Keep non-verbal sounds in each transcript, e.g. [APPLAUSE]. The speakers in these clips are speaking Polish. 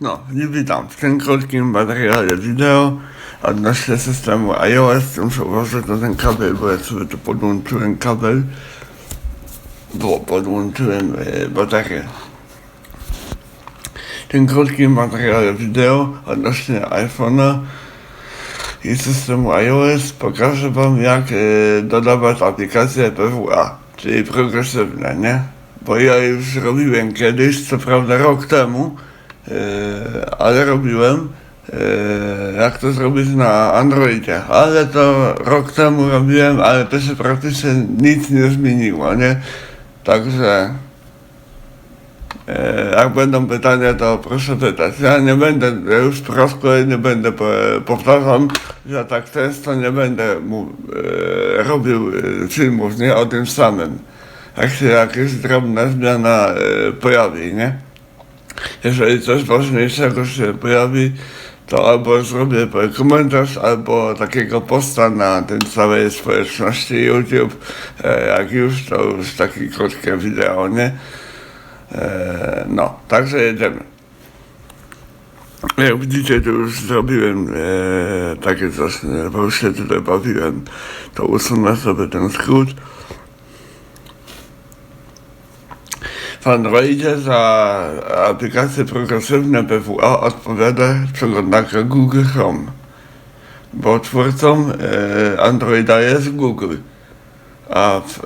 No, nie witam. W tym krótkim materiale wideo odnośnie systemu iOS muszę uważać na ten kabel, bo ja sobie tu podłączyłem kabel, bo podłączyłem e, baterię. W tym krótkim materiale wideo odnośnie iPhone'a i systemu iOS pokażę Wam jak e, dodawać aplikacje PWA, czyli progresywne, nie? Bo ja już robiłem kiedyś, co prawda rok temu, ale robiłem e, jak to zrobić na Androidzie, ale to rok temu robiłem, ale to się praktycznie nic nie zmieniło, nie? Także E, Jak będą pytania, to proszę pytać. Ja nie będę, już po raz kolejny będę po- powtarzam, że tak często nie będę e, robił e, filmów, nie o tym samym. Jak się jakaś drobna zmiana e, pojawi, nie? Jeżeli coś ważniejszego się pojawi, to albo zrobię komentarz, albo takiego posta na tym całej społeczności YouTube, e, jak już, to już takie krótkie wideo, nie? E, no, także jedziemy. Jak widzicie, to już zrobiłem e, takie coś, bo już się tutaj bawiłem. To usunę sobie ten skrót. W Androidzie za aplikacje progresywne PWA odpowiada przeglądarka Google Chrome, bo twórcą e, Androida jest Google, a w,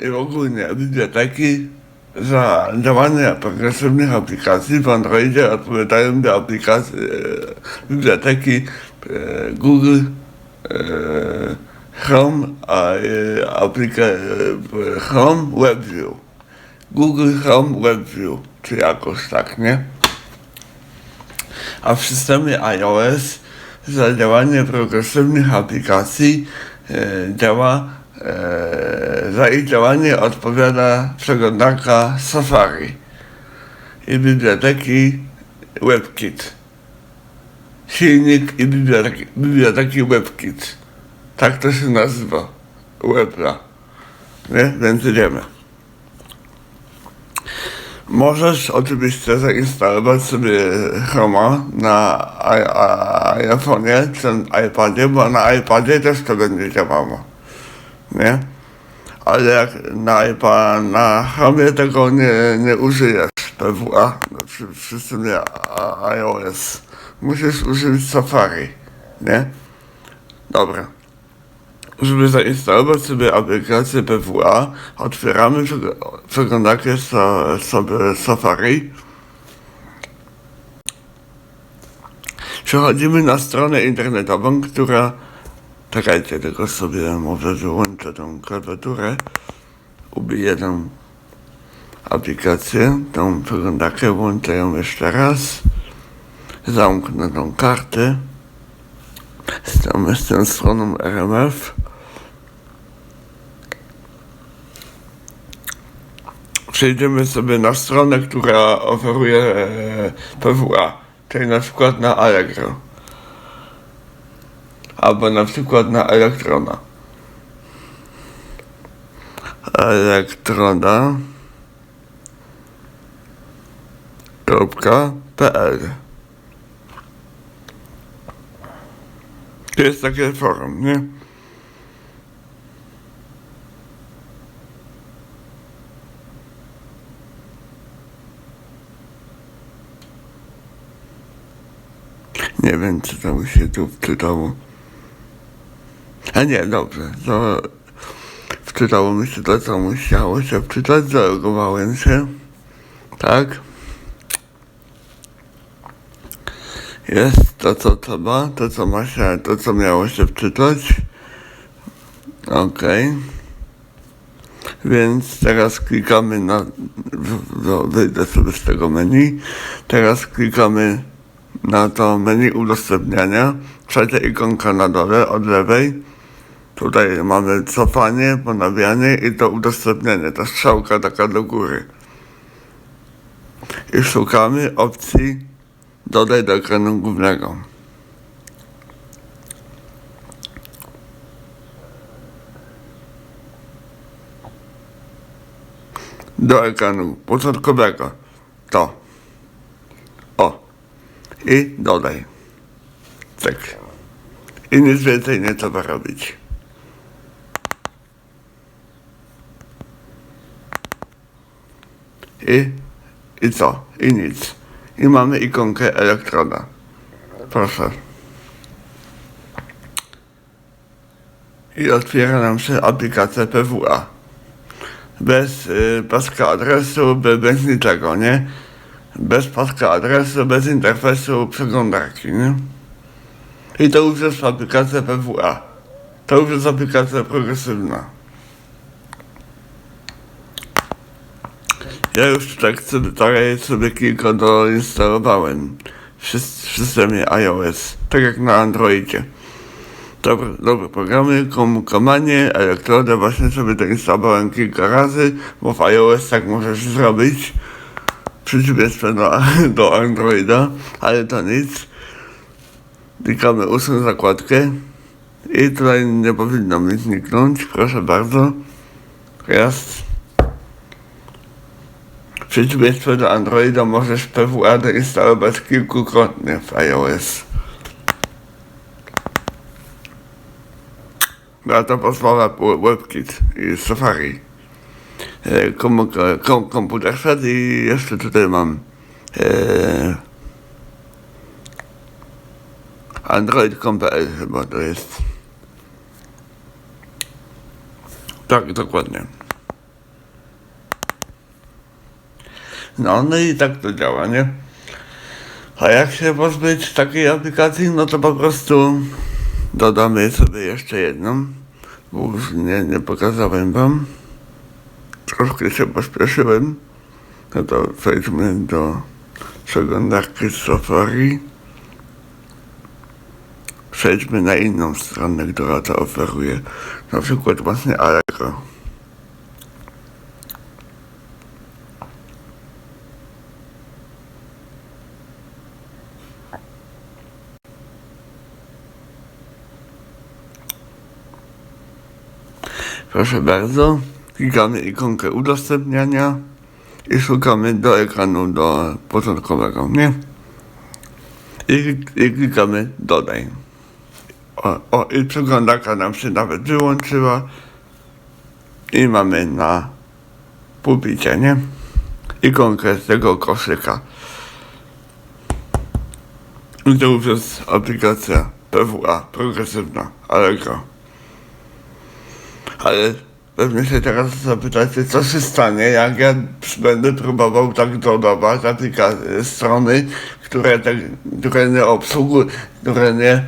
e, i ogólnie biblioteki za działanie progresywnych aplikacji. W Androidzie odpowiadają do aplikacji e, biblioteki e, Google, e, Chrome, a e, aplika, e, Chrome WebView. Google Chrome WebView, czy jakoś tak, nie? A w systemie iOS za działanie progresywnych aplikacji e, działa, e, za ich działanie odpowiada przeglądarka Safari i biblioteki WebKit. Silnik i biblioteki, biblioteki WebKit. Tak to się nazywa. Webla. Nie? Więc idziemy. Możesz oczywiście zainstalować sobie Chroma na iPhone'ie czy iPadzie, bo na iPadzie też to będzie działało. Nie? Ale jak na iPad, na Chromie tego nie, nie użyjesz PWA, znaczy w systemie iOS. Musisz użyć Safari, nie? Dobra. Żeby zainstalować sobie aplikację PWA, otwieramy przeg- przeglądarkę so, sobie Safari. Przechodzimy na stronę internetową, która... Czekajcie, tylko sobie może wyłączę tą klawiaturę. Ubiję tą aplikację, tą przeglądarkę, włączę ją jeszcze raz. Zamknę tą kartę z tą, z tą stroną RMF. Przejdziemy sobie na stronę, która oferuje e, PWA, czyli na przykład na Allegro. Albo na przykład na Elektrona. Elektrona. .pl To jest takie forum, nie? Nie wiem, co tam się tu wczytało. A nie, dobrze, to wczytało mi się to, co musiało się wczytać, zalogowałem się. Tak. Jest to, co trzeba, to, co ma się, to, co miało się wczytać. Okej. Więc teraz klikamy na, wyjdę sobie z tego menu. Teraz klikamy na to menu udostępniania. Trzecia ikonka na dole od lewej. Tutaj mamy cofanie, ponawianie i to udostępnianie, ta strzałka taka do góry. I szukamy opcji dodaj do ekranu głównego. Do ekranu początkowego. To. I dodaj. Tak. I nic więcej nie trzeba robić. I, i co? I nic. I mamy ikonkę elektroda. Proszę. I otwiera nam się aplikacja PWA. Bez y, paska adresu, be, bez niczego, nie? Bez paska adresu, bez interfejsu przeglądarki, nie? I to już jest aplikacja PWA. To już jest aplikacja progresywna. Ja już tak sobie, sobie kilka doinstalowałem w, sys- w systemie iOS, tak jak na Androidzie. Dobre, dobre programy, kom, komanie, elektrodę właśnie sobie doinstalowałem kilka razy, bo w iOS tak możesz zrobić. Przeciwieństwie do, do Androida, ale to nic. Klikamy usuń zakładkę i tutaj nie powinno mi zniknąć, proszę bardzo. W przeciwieństwie do Androida możesz PWA doinstalować kilkukrotnie w iOS. Na to pozwala WebKit i Safari. E, Kom, kom, komputer i jeszcze tutaj mam e, Android.com.pl chyba to jest. Tak, dokładnie. No, no i tak to działa, nie? A jak się pozbyć takiej aplikacji, no to po prostu dodamy sobie jeszcze jedną, już nie, nie pokazałem wam. Troszkę się pospieszyłem. No to przejdźmy do przeglądarki Safari. Przejdźmy na inną stronę, która to oferuje. Na przykład właśnie Allegro. Proszę bardzo, klikamy ikonkę udostępniania i szukamy do ekranu do początkowego, nie? I, i klikamy dodaj. O, o, i przeglądarka nam się nawet wyłączyła i mamy na pulpicie, nie? Ikonkę z tego koszyka. I to już jest aplikacja PWA, progresywna, Allegro. Ale pewnie się teraz zapytacie, co się stanie, jak ja będę próbował tak dodawać aplika- strony, które, tak, które nie obsługują, które nie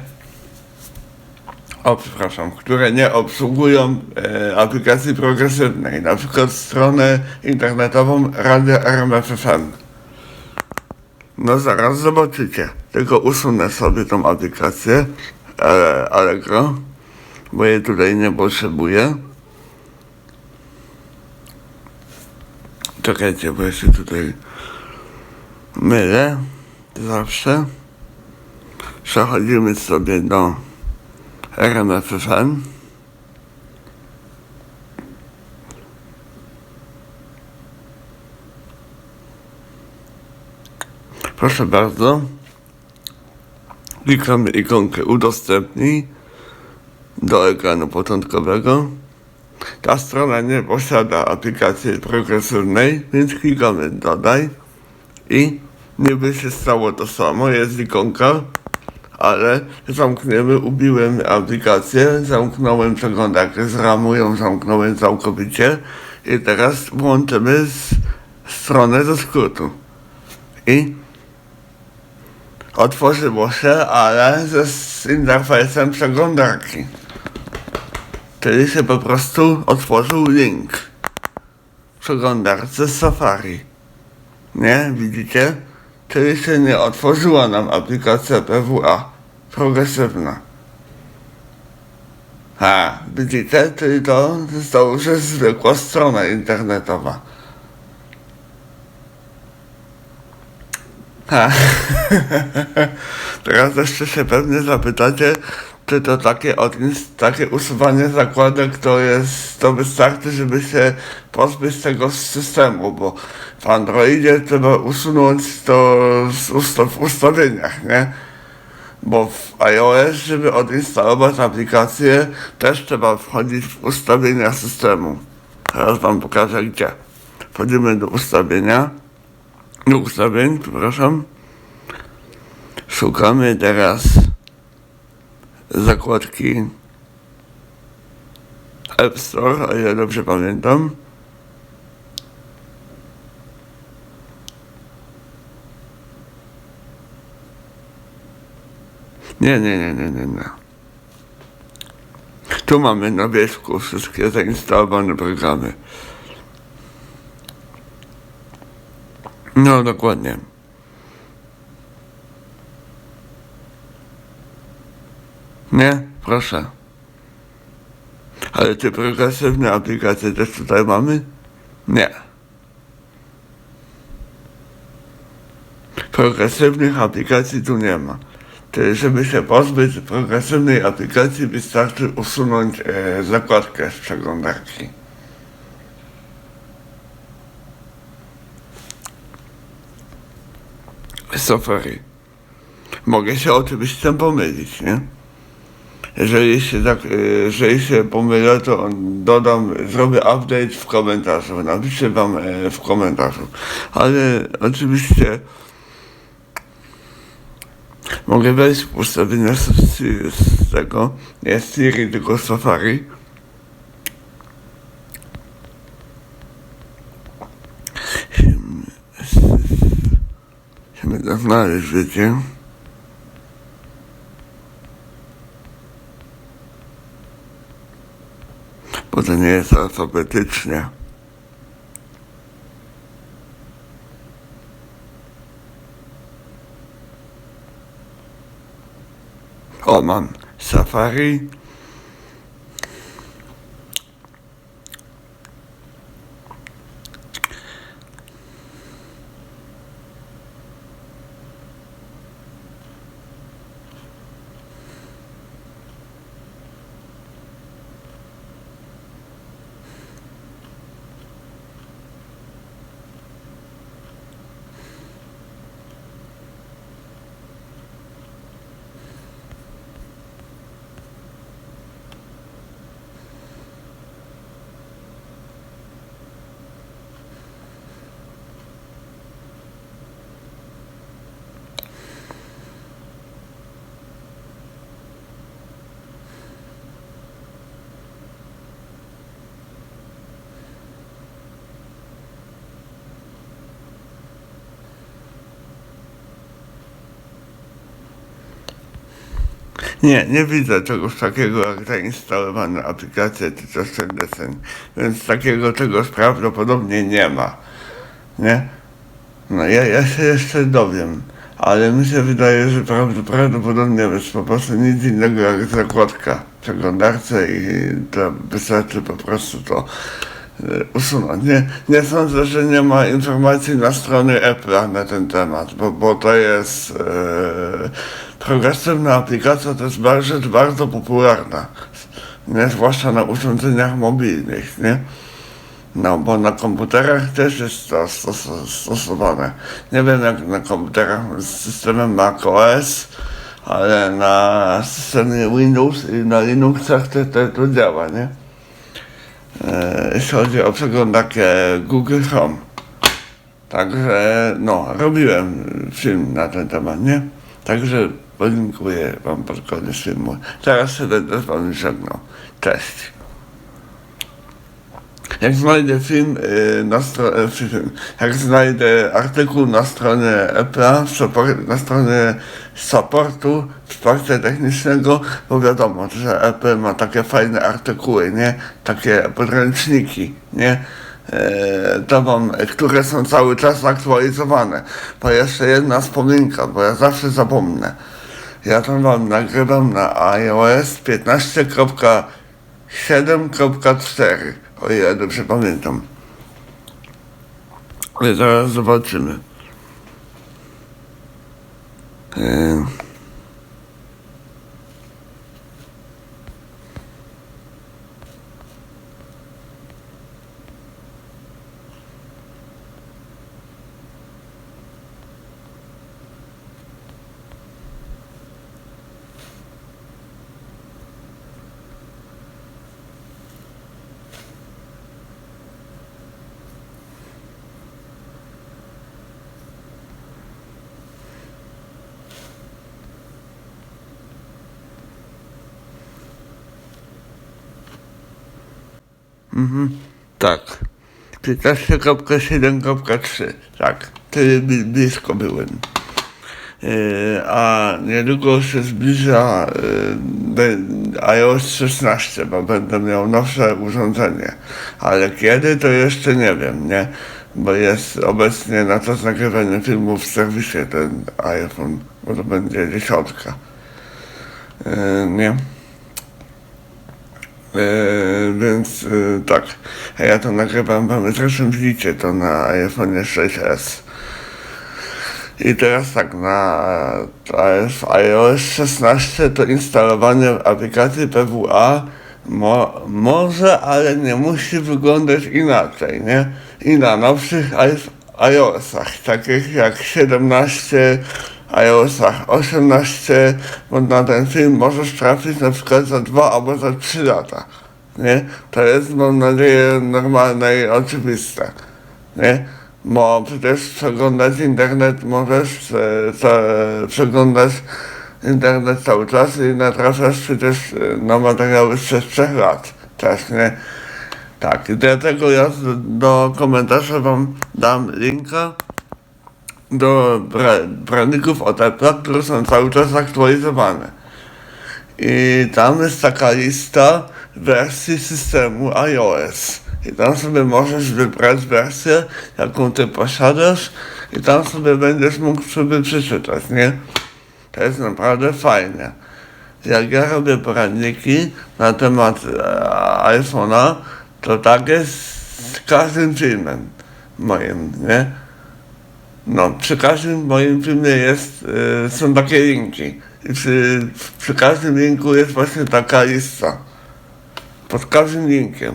o, przepraszam, które nie obsługują e, aplikacji progresywnej, na przykład stronę internetową Radia RMFFM. No zaraz zobaczycie, tylko usunę sobie tą aplikację e, Allegro, bo jej tutaj nie potrzebuję. Czekajcie, bo ja się tutaj mylę zawsze. Przechodzimy sobie do RMFFM. Proszę bardzo. Klikamy ikonkę udostępnij do ekranu początkowego. Ta strona nie posiada aplikacji progresywnej, więc klikamy dodaj i niby się stało to samo, jest ikonka, ale zamkniemy, ubiłem aplikację, zamknąłem przeglądarkę z ramu, ją zamknąłem całkowicie i teraz włączymy stronę ze skrótu. I otworzyło się, ale z interfejsem przeglądarki. Czyli się po prostu otworzył link w przeglądarce Safari. Nie? Widzicie? Czyli się nie otworzyła nam aplikacja PWA progresywna. A, widzicie? Czyli to, to już zwykła strona internetowa. Ha. [LAUGHS] Teraz jeszcze się pewnie zapytacie, czy to takie, takie usuwanie zakładek to jest, to wystarczy, żeby się pozbyć tego systemu, bo w Androidzie trzeba usunąć to z ustaw, w ustawieniach, nie? Bo w iOS, żeby odinstalować aplikację, też trzeba wchodzić w ustawienia systemu. Teraz wam pokażę gdzie. Wchodzimy do ustawienia, do ustawień, przepraszam. Szukamy teraz zakładki App Store, o ile dobrze pamiętam. Nie, nie, nie, nie, nie, nie. Tu mamy na wierzchu wszystkie zainstalowane programy. No, dokładnie. Nie? Proszę. Ale te progresywne aplikacje też tutaj mamy? Nie. Progresywnych aplikacji tu nie ma. To, żeby się pozbyć progresywnej aplikacji wystarczy usunąć e, zakładkę z przeglądarki. Safari. Mogę się oczywiście pomylić, nie? Jeżeli się tak, e, jeżeli się pomylę, to dodam, zrobię update w komentarzu, napiszę wam e, w komentarzu. Ale oczywiście mogę wejść w ustawienia z, tego, nie z Siri, tylko Safari. Musimy to znaleźć, wiecie. Bo to nie jest alfabetycznie. O, mam Safari. Nie, nie widzę czegoś takiego jak czy coś ten deseń. Więc takiego czegoś prawdopodobnie nie ma. Nie? No ja, ja się jeszcze dowiem. Ale mi się wydaje, że prawd- prawdopodobnie jest po prostu nic innego jak zakładka w przeglądarce i to wystarczy po prostu to e, usunąć. Nie, nie sądzę, że nie ma informacji na stronie Apple'a na ten temat, bo, bo to jest e, progresywna aplikacja, to jest bardzo, bardzo popularna, nie? zwłaszcza na urządzeniach mobilnych, nie? No, bo na komputerach też jest to stos stosowane. Nie wiem jak na komputerach z systemem macOS, ale na systemie Windows i na Linuxach to, to, to działa, nie? E, jeśli chodzi o przeglądarkę Google Chrome. Także, no, robiłem film na ten temat, nie? Także podziękuję wam pod koniec filmu. Teraz się będę z wami żegnał. Cześć. Jak znajdę film y, na stronie, film, jak znajdę artykuł na stronie support- na stronie supportu wsparcia technicznego, bo wiadomo, że Apple ma takie fajne artykuły, nie? Takie podręczniki, nie? E, to które są cały czas aktualizowane. Bo jeszcze jedna wspominka, bo ja zawsze zapomnę. Ja to wam nagrywam na iOS 15.7.4, o ile dobrze pamiętam. Ale zaraz zobaczymy. E, Tak. 15.7.3. Tak. Bli- blisko byłem. E, a niedługo się zbliża e, be- iOS 16, bo będę miał nowsze urządzenie. Ale kiedy to jeszcze nie wiem, nie? Bo jest obecnie na to nagrywanie filmów w serwisie ten iPhone, bo to będzie dziesiątka. E, nie? E, więc e, tak, ja to nagrywam, mamy zresztą widzicie to na iPhone 6s. I teraz tak, na w iOS 16 to instalowanie aplikacji PWA mo, może, ale nie musi wyglądać inaczej, nie? I na nowszych iOSach, takich jak 17, iOSach 18, bo na ten film możesz trafić na przykład za 2 albo za 3 lata, nie? To jest, mam nadzieję, normalne i oczywiste, nie? Bo przecież przeglądać internet możesz, e, przeglądać internet cały czas i natrafiasz przecież na materiały sprzed trzech lat też, nie? Tak, i dlatego ja do komentarza wam dam linka do braników od Apple'a, które są cały czas aktualizowane. I tam jest taka lista wersji systemu iOS. I tam sobie możesz wybrać wersję, jaką ty posiadasz i tam sobie będziesz mógł sobie przeczytać, nie? To jest naprawdę fajne. Jak ja robię poradniki na temat e, iPhone'a, to tak jest z każdym filmem moim, nie? No, przy każdym moim filmie jest, y, są takie linki. I przy, przy każdym linku jest właśnie taka lista. Pod każdym linkiem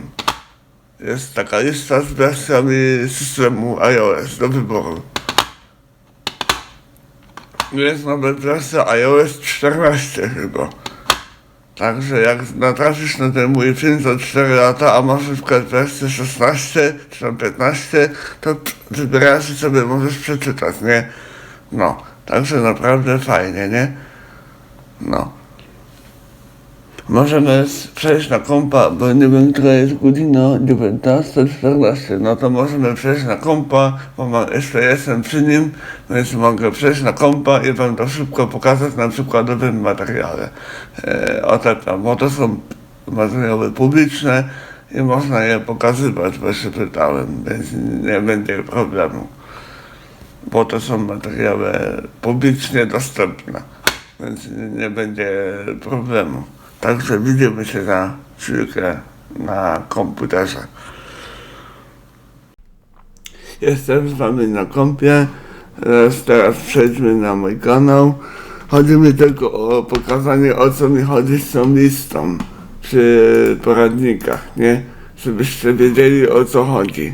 jest taka lista z wersjami systemu iOS do wyboru. Jest nawet wersja iOS 14 chyba. Także jak natrafisz na ten mój film za 4 lata, a masz na przykład wersję 16 czy tam 15, to wybierasz i sobie możesz przeczytać, nie? No, także naprawdę fajnie, nie? No. Możemy przejść na kompa, bo nie wiem, która jest godzina 19.14, no to możemy przejść na kompa, bo mam, jeszcze jestem przy nim, więc mogę przejść na kompa i wam to szybko pokazać na przykładowym materiale. E, o te, bo to są materiały publiczne i można je pokazywać, bo się pytałem, więc nie będzie problemu. Bo to są materiały publicznie dostępne, więc nie będzie problemu. Także widzimy się za chwilkę na komputerze. Jestem z wami na kompie. Teraz, teraz przejdźmy na mój kanał. Chodzi mi tylko o pokazanie o co mi chodzi z tą listą przy poradnikach, nie? Żebyście wiedzieli o co chodzi.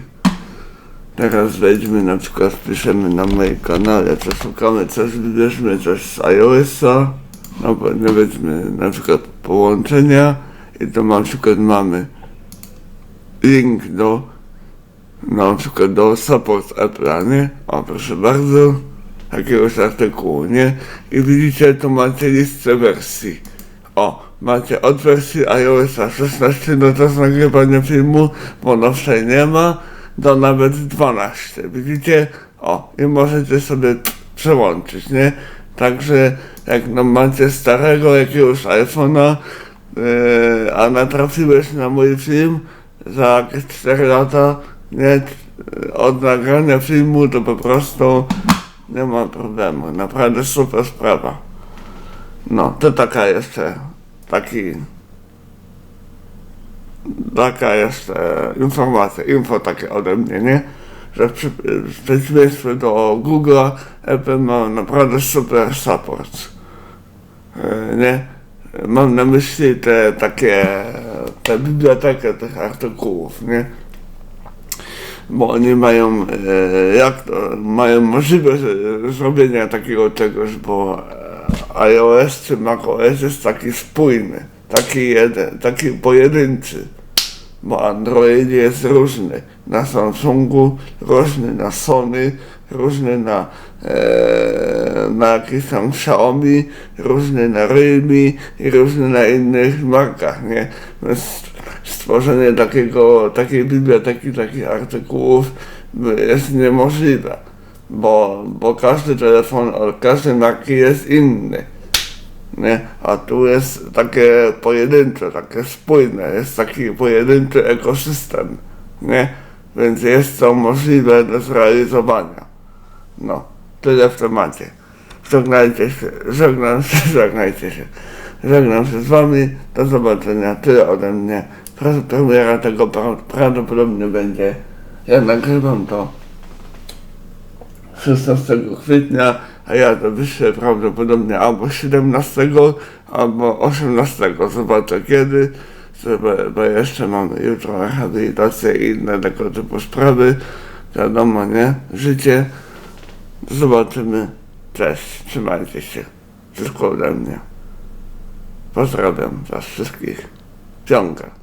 Teraz wejdźmy na przykład, piszemy na moim kanale, co szukamy, coś wybierzmy coś z iOS-a, no bo nie weźmy na przykład połączenia i to na przykład mamy link do na przykład do support Apple'a, nie? O proszę bardzo, jakiegoś artykułu, nie? I widzicie, tu macie listę wersji. O, macie od wersji iOS 16 do czas nagrywania filmu, bo nowszej nie ma, do nawet 12. Widzicie? O, i możecie sobie przełączyć, nie? Także jak no macie starego jakiegoś iPhone'a, yy, a natrafiłeś na mój film za jakieś 4 lata, nie? Od nagrania filmu to po prostu nie ma problemu. Naprawdę super sprawa. No, to taka jeszcze, taki, taka jeszcze informacja, info takie ode mnie, nie? Że przy, w przeciwieństwie do Google'a, Apple ma naprawdę super support. E, Nie? Mam na myśli te takie, tę bibliotekę tych artykułów, nie? bo oni mają, e, jak to, mają możliwość e, zrobienia takiego czegoś, bo iOS czy macOS jest taki spójny, taki jeden, taki pojedynczy, bo Android jest różny, na Samsungu różny, na Sony różny, na, e, na jakiś tam Xiaomi, różny na Realme i różny na innych markach, nie? Więc stworzenie takiego, takiej biblioteki, takich artykułów jest niemożliwe, bo, bo każdy telefon od każdej marki jest inny. Nie? A tu jest takie pojedyncze, takie spójne, jest taki pojedynczy ekosystem, nie? Więc jest to możliwe do zrealizowania. No, tyle w temacie. Żegnajcie się, żegnam się, [LAUGHS] żegnajcie się. Żegnam się z wami, do zobaczenia, tyle ode mnie. Pre- Premiera tego pra- prawdopodobnie będzie, ja nagrywam to 16 kwietnia, a ja to wyślę prawdopodobnie albo 17, albo 18. Zobaczę kiedy, bo, bo jeszcze mamy jutro rehabilitację i inne tego typu sprawy. Wiadomo, nie? Życie. Zobaczymy. Cześć. Trzymajcie się. Wszystko ode mnie. Pozdrawiam was wszystkich. Ciąga.